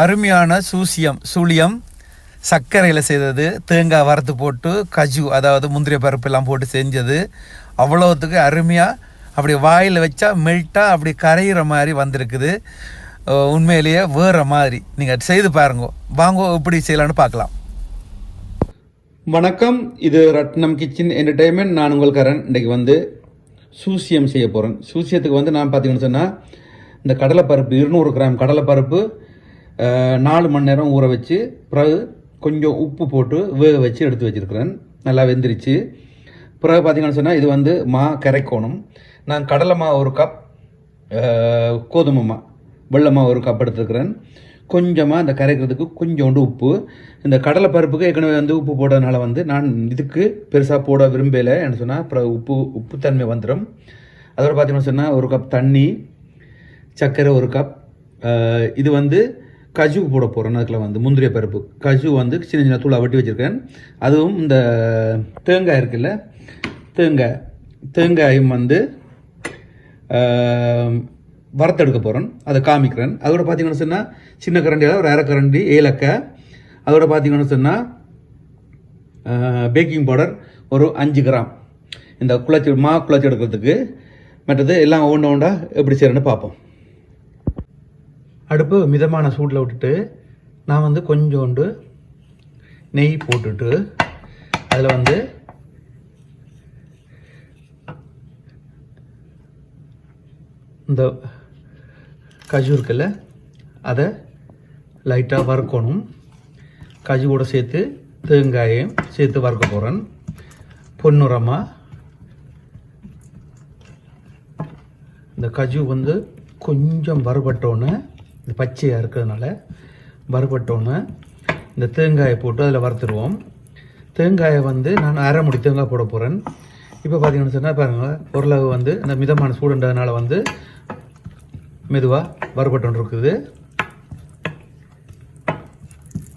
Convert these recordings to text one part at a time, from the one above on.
அருமையான சூசியம் சூழியம் சர்க்கரையில் செய்தது தேங்காய் வறுத்து போட்டு கஜு அதாவது முந்திரி பருப்பு எல்லாம் போட்டு செஞ்சது. அவ்வளோத்துக்கு அருமையாக அப்படி வாயில் வச்சா மெல்ட்டாக அப்படி கரையிற மாதிரி வந்திருக்குது. உண்மையிலேயே வேறு மாதிரி. நீங்கள் செய்து பாருங்க. வாங்க எப்படி செய்யலாம்னு பார்க்கலாம். வணக்கம். இது ரத்னம் கிச்சன் என்டர்டெயின்மெண்ட் நான் உங்கள் கரன் இன்றைக்கு வந்து சூசியம் செய்ய போகிறேன் சூசியத்துக்கு வந்து நான் பார்த்தீங்கன்னு சொன்னால் இந்த கடலைப்பருப்பு இருநூறு கிராம் கடலைப்பருப்பு நாலு மணி நேரம் ஊற வச்சு பிறகு கொஞ்சம் உப்பு போட்டு வேக வச்சு எடுத்து வச்சுருக்கிறேன். நல்லா வெந்துருச்சு. பிறகு பார்த்தீங்கன்னு சொன்னால் இது வந்து மா கரைக்கோணும். நான் கடலை மா ஒரு கப் கோதுமை மா வெள்ளை ஒரு கப் எடுத்துருக்கிறேன். கொஞ்சமாக இந்த கரைக்கிறதுக்கு கொஞ்சோண்டு உப்பு. இந்த கடலை பருப்புக்கு ஏற்கனவே வந்து உப்பு போடுறதுனால வந்து நான் இதுக்கு பெருசாக போட விரும்பலை. என்ன சொன்னால் அப்புறம் உப்பு உப்புத்தன்மை வந்துடும் அதோட பார்த்தீங்கன்னு சொன்னால் ஒரு கப் தண்ணி சர்க்கரை ஒரு கப் இது வந்து கஜு போட போகிறேன் அதுக்குள்ள வந்து முந்திரிய பருப்பு. கஜு வந்து சின்ன சின்ன தூளை வெட்டி வச்சுருக்கேன். அதுவும் இந்த தேங்காய் இருக்குல்ல? தேங்காய். தேங்காயும் வந்து வறுத்தெடுக்க போகிறேன் அதை காமிக்கிறேன். அதோட பார்த்தீங்கன்னு சொன்னால் சின்ன கரண்டியில் ஒரு அரை கரண்டி ஏலக்காய். அதோட பார்த்தீங்கன்னு சொன்னால் பேக்கிங் பவுடர் ஒரு அஞ்சு கிராம். இந்த குழச்சி மா குழச்சி எடுக்கிறதுக்கு மற்றது எல்லாம் ஒன்று ஒன்றா எப்படி செய்யறேன்னு பார்ப்போம். அடுப்பு மிதமான சூட்டில் விட்டுட்டு நான் வந்து கொஞ்சோண்டு நெய் போட்டுட்டு அதில் வந்து இந்த கஜு இருக்குல்ல அதை லைட்டாக வறுக்கணும். கஜு கூட சேர்த்து தேங்காயையும் சேர்த்து வறுக்க போகிறேன் பொன்னுரமாக இந்த கஜு வந்து கொஞ்சம் வறுபட்டோன்னு இந்த பச்சையாக இருக்கிறதுனால வறுபட்டோன்னு இந்த தேங்காயை போட்டு அதில் வறுத்துருவோம். தேங்காயை வந்து நான் அரை முடி தேங்காய் போட போகிறேன் இப்போ பார்த்தீங்கன்னு சொன்னால் பாருங்கள் ஓரளவு வந்து இந்த மிதமான சூடுன்றதுனால வந்து மெதுவாக வறுபட்டு இருக்குது.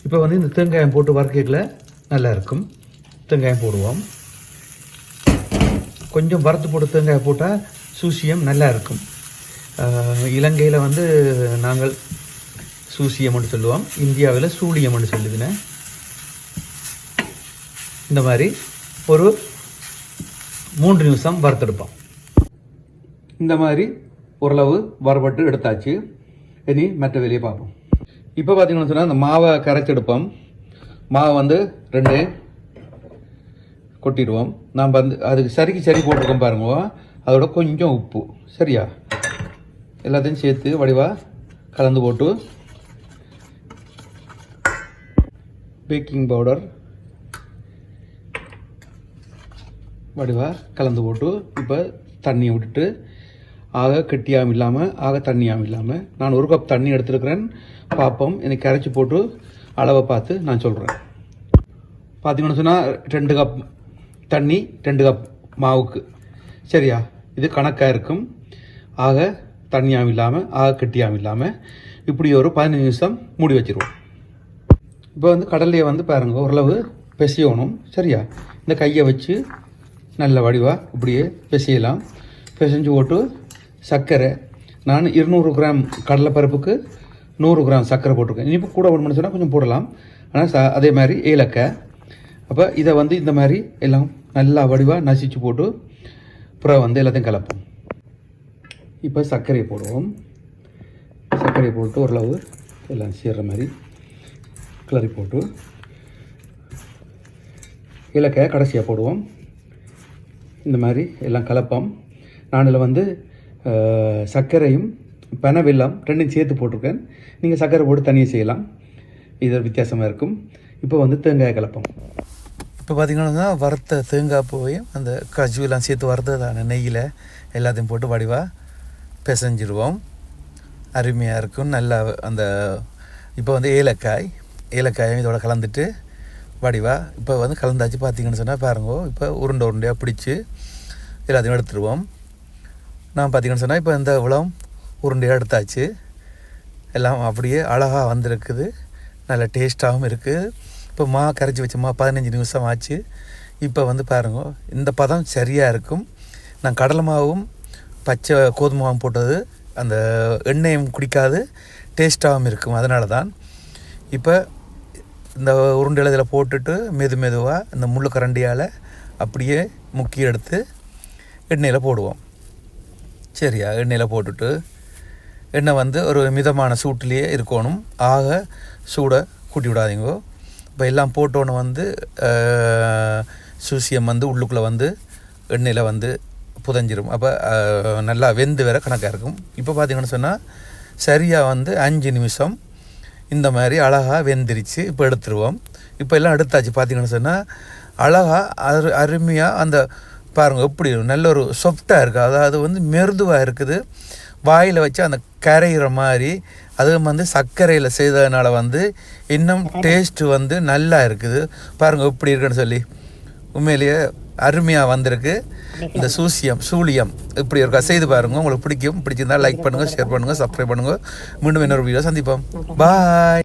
இப்போ வந்து இந்த தேங்காயம் போட்டு வறுக்கல நல்லா இருக்கும். தேங்காயம் போடுவோம். கொஞ்சம் வறுத்து போட்டு தேங்காய் போட்டால் சூசியம் நல்லா இருக்கும். இலங்கையில் வந்து நாங்கள் சூசியம்னு சொல்லுவோம். இந்தியாவில் சூழியம்னு சொல்லுதுன்னு. இந்த மாதிரி ஒரு மூன்று நிமிஷம் வறுத்தெடுப்போம். இந்த மாதிரி ஓரளவு வறுபட்டு எடுத்தாச்சு. இனி மற்ற வெளியே பார்ப்போம். இப்போ பார்த்தீங்கன்னு சொன்னால் இந்த மாவை கரைச்செடுப்போம். மாவை வந்து ரெண்டு கொட்டிடுவோம். நாம் வந்து அதுக்கு சரிக்கு சரி போட்டிருக்கோம் பாருங்க. அதோட கொஞ்சம் உப்பு. சரியா? எல்லாத்தையும் சேர்த்து வடிவாக கலந்து போட்டு பேக்கிங் பவுடர் வடிவாக கலந்து போட்டு இப்போ தண்ணியை விட்டுட்டு ஆக கெட்டியாகவும் இல்லாமல் ஆக தண்ணியாகவும் இல்லாமல் நான் ஒரு கப் தண்ணி எடுத்துருக்கிறேன். பார்ப்போம் எனக்கு கரைச்சி போட்டு அளவை பார்த்து நான் சொல்கிறேன் பார்த்தீங்கன்னு சொன்னால் ரெண்டு கப் தண்ணி ரெண்டு கப் மாவுக்கு. சரியா? இது கணக்காக இருக்கும். ஆக தண்ணியாகவும் இல்லாமல் ஆக கட்டியாகவும் இல்லாமல் இப்படி ஒரு பதினஞ்சு நிமிஷம் மூடி வச்சுருவோம். இப்போ வந்து கடலையை வந்து பாருங்க ஓரளவு பிசையணும். சரியா? இந்த கையை வச்சு நல்ல வடிவாக இப்படியே பிசையலாம். பிசைஞ்சு போட்டு சர்க்கரை. நான் இருநூறு கிராம் கடலைப்பருப்புக்கு நூறு கிராம் சர்க்கரை போட்டிருக்கேன். இனிப்பு கூட ஒன்று சொன்னால் கொஞ்சம் போடலாம். ஆனால் ச அதே மாதிரி ஏலக்காய். அப்போ இதை வந்து இந்த மாதிரி எல்லாம் நல்லா வடிவாக நசிச்சு போட்டு அப்புறம் வந்து எல்லாத்தையும் கலப்போம். இப்போ சர்க்கரையை போடுவோம். சர்க்கரையை போட்டு ஓரளவு எல்லாம் சேர்ற மாதிரி கிளறி போட்டு இலக்கையை கடைசியாக போடுவோம். இந்த மாதிரி எல்லாம் கலப்போம். நான் இதில் வந்து சர்க்கரையும் பனவெல்லம் ரெண்டும் சேர்த்து போட்டிருக்கேன். நீங்கள் சர்க்கரை போட்டு தனியாக செய்யலாம். இது வித்தியாசமாக இருக்கும். இப்போ வந்து தேங்காய் கலப்போம். இப்போ பார்த்திங்கன்னா வறுத்த தேங்காய் பூவையும் அந்த கஜுவெல்லாம் சேர்த்து வறுத்ததான நெய்யில் எல்லாத்தையும் போட்டு வடிவாக பிசைஞ்சிடுவோம் அருமையாக இருக்கும். நல்லா அந்த இப்போ வந்து ஏலக்காய் ஏலக்காயும் இதோட கலந்துட்டு வடிவா இப்போ வந்து கலந்தாச்சு பார்த்தீங்கன்னு சொன்னால் பாருங்க இப்போ உருண்டை உருண்டையாக பிடிச்சி எல்லாத்தையும் எடுத்துருவோம். நான் பார்த்தீங்கன்னு சொன்னால் இப்போ இந்த உளம் உருண்டையாக எடுத்தாச்சு. எல்லாம் அப்படியே அழகாக வந்திருக்குது. நல்ல டேஸ்ட்டாகவும் இருக்குது இப்போ மா கரைச்சி வச்ச மா பதினஞ்சு நிமிஷம் ஆச்சு. இப்போ வந்து பாருங்க இந்த பதம் சரியாக இருக்கும். நான் கடலை மாவும் பச்சை கோதுமாவும் போட்டது. அந்த எண்ணெயும் குடிக்காது டேஸ்ட்டாகவும் இருக்கும். அதனால தான் இப்போ இந்த உருண்டையில் இதில் போட்டுட்டு மெது மெதுவாக இந்த முள்ளு கரண்டியால் அப்படியே முக்கி எடுத்து எண்ணெயில் போடுவோம். சரியா? எண்ணெயில் போட்டுட்டு எண்ணெய் வந்து ஒரு மிதமான சூட்டிலேயே இருக்கணும். ஆக சூடை கூட்டி விடாதீங்க. இப்போ எல்லாம் போட்டோன்னு வந்து சூசியம் வந்து உள்ளுக்குள்ளே வந்து எண்ணெயில் வந்து புதஞ்சிரும். அப்போ நல்லா வெந்து வேற கணக்காக இருக்கும். இப்போ பார்த்தீங்கன்னு சொன்னால் சரியாக வந்து அஞ்சு நிமிஷம் இந்த மாதிரி அழகாக வெந்திரிச்சு இப்போ எடுத்துருவோம். இப்போ எல்லாம் எடுத்தாச்சு பார்த்தீங்கன்னு சொன்னால் அழகாக அரு அருமையாக அந்த பாருங்க எப்படி நல்ல ஒரு சொஃப்டாக இருக்குது அதாவது வந்து மெருதுவாக இருக்குது. வாயில் வச்சு அந்த கரைகிற மாதிரி அதுவும் வந்து சர்க்கரையில் செய்ததுனால வந்து இன்னும் டேஸ்ட்டு வந்து நல்லா இருக்குது. பாருங்க எப்படி இருக்குன்னு சொல்லி. உண்மையிலேயே அருமையாக வந்திருக்கு. இந்த சூசியம் சூழியம் இப்படி இருக்கா செய்து பாருங்க. உங்களுக்கு பிடிக்கும். பிடிச்சிருந்தா லைக் பண்ணுங்கள் ஷேர் பண்ணுங்கள் சப்ஸ்கிரைப் பண்ணுங்கள் மீண்டும் இன்னொரு வீடியோ சந்திப்போம். பாய்